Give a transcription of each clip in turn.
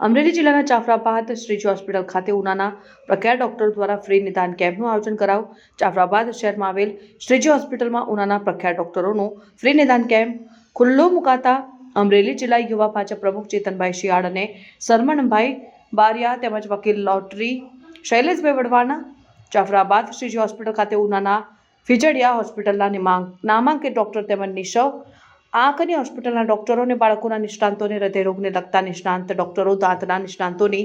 અમરેલી જિલ્લાના જાફરાબાદ શ્રીજી હોસ્પિટલ ખાતે ઉનાના પ્રખ્યાત ડોક્ટર દ્વારા ફ્રી નિદાન કેમ્પનું આયોજન કરાવ જાફરાબાદ શહેરમાં આવેલ શ્રીજી હોસ્પિટલમાં ઉનાના પ્રખ્યાત ડોક્ટરોનું ફ્રી નિદાન કેમ્પ ખુલ્લો મુકાતા અમરેલી જિલ્લા યુવા ભાજપ પ્રમુખ ચેતનભાઈ શિયાળ અને સરમણભાઈ બારિયા તેમજ વકીલ લોટરી શૈલેષભાઈ વડવાના જાફરાબાદ શ્રીજી હોસ્પિટલ ખાતે ઉનાના ફિજડિયા હોસ્પિટલના નિમાંક નામાંકિત ડોક્ટર તેમજ નિશવ આંખની હોસ્પિટલના ડોક્ટરો અને બાળકોના નિષ્ણાંતોને હૃદયરોગને લગતા નિષ્ણાંત ડોક્ટરો, દાંતના નિષ્ણાંતોની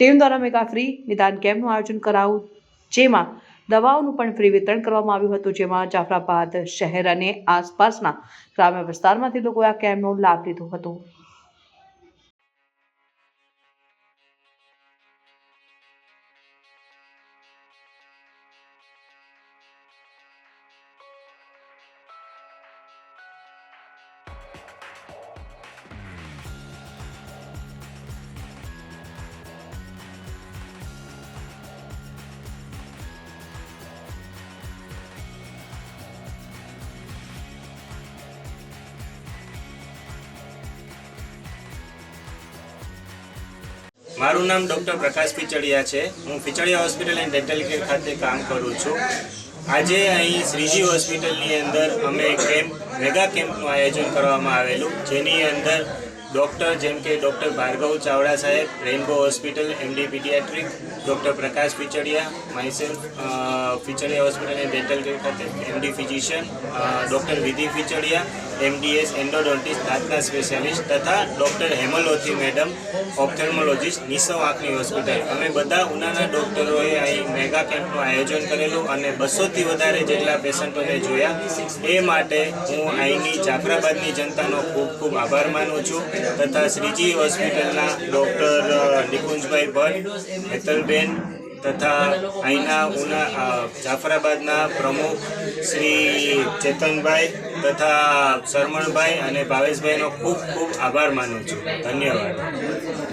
ટીમ દ્વારા મેગા ફ્રી નિદાન કેમ્પનું આયોજન કરાવું જેમાં દવાઓનું પણ ફ્રી વિતરણ કરવામાં આવ્યું હતું, જેમાં જાફરાબાદ શહેર અને આસપાસના ગ્રામ્ય વિસ્તારમાંથી લોકોએ આ કેમ્પનો લાભ લીધો હતો. મારું નામ ડૉક્ટર પ્રકાશ પિચડિયા છે. હું Pichadiya hospital and dental care ખાતે કામ કરું છું. આજે અહીં શ્રીજી હોસ્પિટલની અંદર અમે કેમ્પ, મેગા કેમ્પનું આયોજન કરવામાં આવેલું. જેની અંદર ડૉક્ટર જેમ કે ડૉક્ટર ભાર્ગવ ચાવડા સાહેબ, Rainbow hospital, MD paediatric, doctor Prakash Pichadiya myself Pichadiya hospital and dental care ખાતે, MD physician doctor Vidhi Pichadiya MDS endodontist દાંતના specialist તથા ડૉક્ટર હેમલોથી મેડમ ઓપ્થેલ્મોલોજીસ્ટ નિસવ આંખની હોસ્પિટલ અમે બધા ઉનાના ડૉક્ટરોએ અહીં મેગા કેમ્પનું આયોજન કરેલું અને બસોથી વધારે જેટલા પેશન્ટોને જોયા. એ માટે હું અહીંની જાફરાબાદની જનતાનો ખૂબ ખૂબ આભાર માનું છું તથા શ્રીજી હોસ્પિટલના ડૉક્ટર નિકુંજભાઈ ભટ્ટ, હેતલબેન તથા અહીંના ઉના જાફરાબાદના પ્રમુખ શ્રી ચેતનભાઈ તથા શરમણભાઈ અને ભાવેશભાઈનો ખૂબ ખૂબ આભાર માનું છું. ધન્યવાદ.